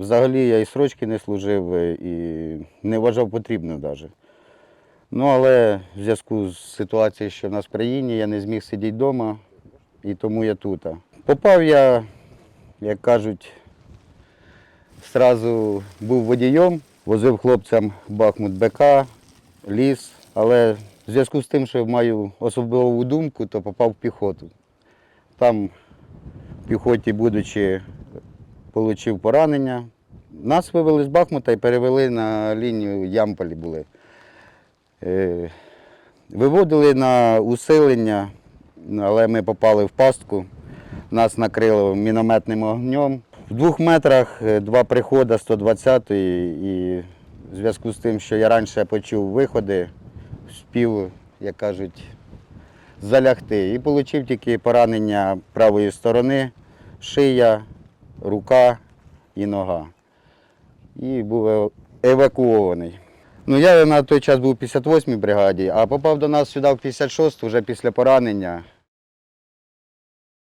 Взагалі я і срочки не служив, е, і не вважав потрібним навіть. Ну, але в зв'язку з ситуацією, що в нас в країні, я не зміг сидіти вдома, і тому я тут. Попав я, як кажуть, Зразу був водієм, возив хлопцям Бахмут БК, ліс, але в зв'язку з тим, що маю особливу думку, то попав в піхоту. Там в піхоті, будучи, отримав поранення. Нас вивели з Бахмута і перевели на лінію Ямполі були. Е, Виводили на усилення, але ми попали в пастку. Нас накрило мінометним огнем. В двох метрах е, два приходи 120-ї і в зв'язку з тим, що я раніше почув виходи, спів, як кажуть, залягти. І отримав тільки поранення правої сторони, шия, рука і нога. І був е- евакуований. Ну, я на той час був у 58-й бригаді, а попав до нас сюди в 56-ту вже після поранення.